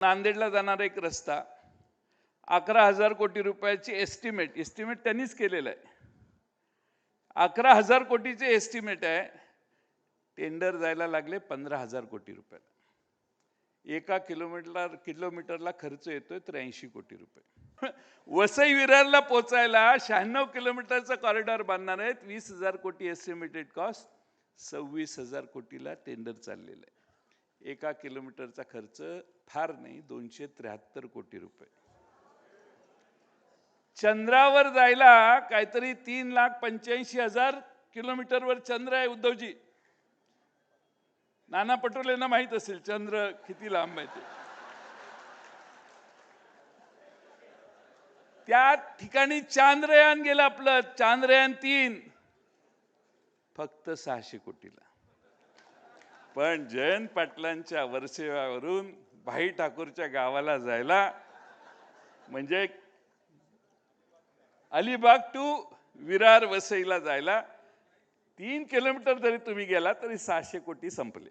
नांदेडला जाणारा एक रस्ता अकरा हजार कोटी रुपयाची एस्टिमेट एस्टिमेट त्यांनीच केलेलं आहे. अकरा हजार कोटीचे एस्टिमेट आहे टेंडर जायला लागले पंधरा हजार कोटी रुपयाला एका किलोमीटरला किलोमीटरला खर्च येतोय त्र्याऐंशी कोटी रुपये. वसई विरारला पोचायला शहाण्णव किलोमीटरचा कॉरिडॉर बांधणार आहेत वीस हजार कोटी एस्टिमेटेड कॉस्ट सव्वीस हजार कोटीला टेंडर चाललेलं आहे. एका किलोमीटरचा खर्च फार नाही दोनशे त्र्याहत्तर कोटी रुपये. चंद्रावर जायला काहीतरी तीन लाख पंच्याऐंशी हजार किलोमीटरवर चंद्र आहे उद्धवजी. नाना पटोलेंना माहीत असेल चंद्र किती लांब आहे ते. त्या ठिकाणी चांद्रयान गेलं आपलं चांद्रयान तीन. फक्त सहाशे कोटीला. पण जयंत पाटलांच्या वर्सेवावरून भाई ठाकूरच्या गावाला जायला म्हणजे अलिबाग टू विरार वसईला जायला तीन किलोमीटर जरी तुम्ही गेला तरी सहाशे कोटी संपले.